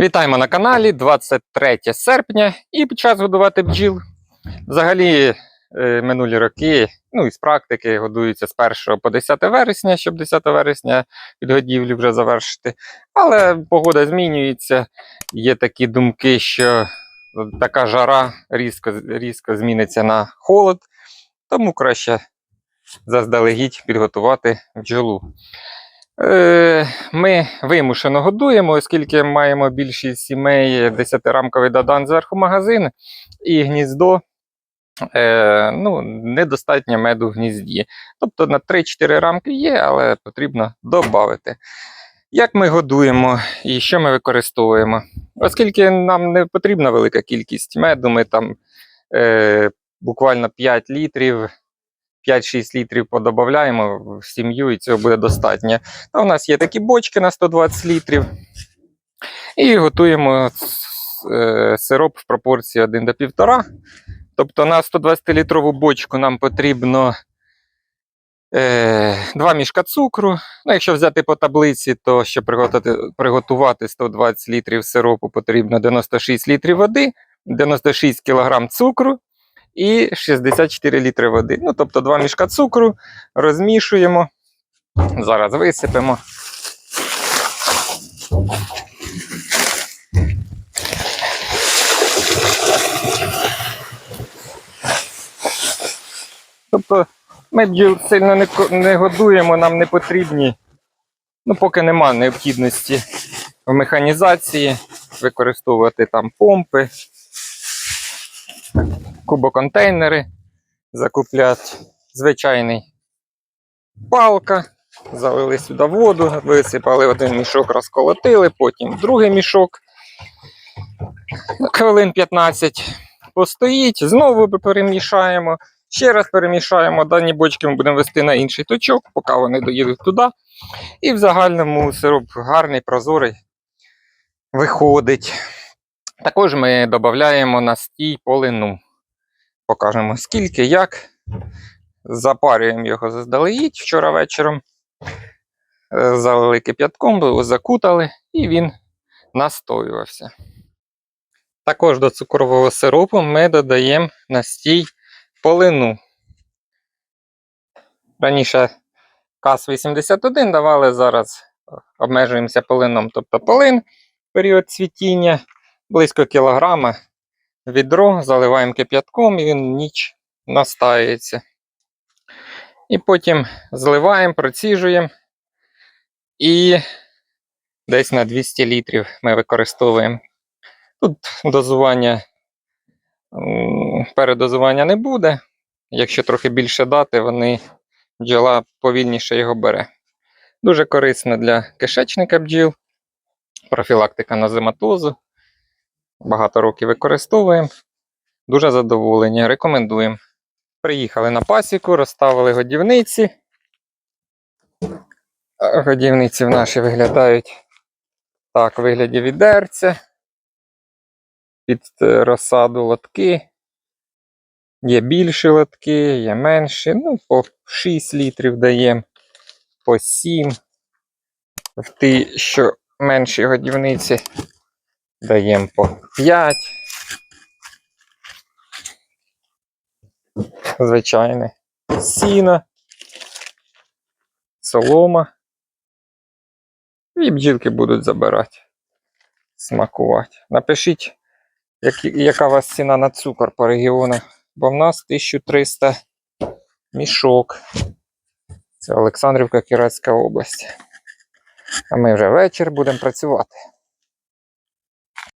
Вітаємо на каналі 23 серпня і час годувати бджіл. Взагалі, е, минулі роки, ну і з практики, годуються з 1 по 10 вересня, щоб 10 вересня підгодівлю вже завершити. Але погода змінюється. Є такі думки, що така жара різко, різко зміниться на холод, тому краще заздалегідь підготувати бджолу. Е, Ми вимушено годуємо, оскільки маємо більшість сімей 10-рамковий додан зверху магазин і гніздо. Е, ну, недостатньо меду в гнізді. Тобто на 3-4 рамки є, але потрібно додати. Як ми годуємо і що ми використовуємо? Оскільки нам не потрібна велика кількість меду, ми там е, буквально 5 літрів 5-6 літрів подобавляємо в сім'ю, і цього буде достатньо. Та у нас є такі бочки на 120 літрів. І готуємо е, сироп в пропорції 1 до 1,5. Тобто на 120-літрову бочку нам потрібно е, 2 мішка цукру. Ну, якщо взяти по таблиці, то щоб приготувати, приготувати 120 літрів сиропу, потрібно 96 літрів води, 96 кг цукру і 64 літри води. Ну, тобто 2 мішка цукру розмішуємо. Зараз висипемо. Тобто ми бджіл сильно не, не годуємо, нам не потрібні, ну, поки нема необхідності в механізації використовувати там помпи, кубоконтейнери закупляти. Звичайний палка. Залили сюди воду, висипали один мішок, розколотили, потім другий мішок. Хвилин 15 постоїть, знову перемішаємо. Ще раз перемішаємо. Дані бочки ми будемо вести на інший точок, поки вони доїдуть туди. І в загальному сироп гарний, прозорий виходить. Також ми додаємо настій полину. Покажемо скільки, як. Запарюємо його заздалегідь вчора вечором. Е, Залили кип'ятком, закутали, і він настоювався. Також до цукрового сиропу ми додаємо настій полину. Раніше КАС-81 давали, зараз обмежуємося полином. Тобто полин період цвітіння близько кілограма відро, заливаємо кип'ятком і він ніч настається. І потім зливаємо, проціжуємо. І десь на 200 літрів ми використовуємо. Тут дозування, передозування не буде. Якщо трохи більше дати, вони бджола повільніше його бере. Дуже корисно для кишечника бджіл, профілактика назематозу. Багато років використовуємо. Дуже задоволені, рекомендуємо. Приїхали на пасіку, розставили годівниці. Годівниці в наші виглядають так, у вигляді відерця. Під е, розсаду лотки. Є більші лотки, є менші. Ну, по 6 літрів даємо, по 7. В ті, що менші годівниці, даємо по 5. Звичайне сіно, солома. І бджілки будуть забирати, смакувати. Напишіть, які, яка у вас ціна на цукор по регіонах, бо в нас 1300 мішок. Це Олександрівка, Кіратська область. А ми вже вечір будемо працювати.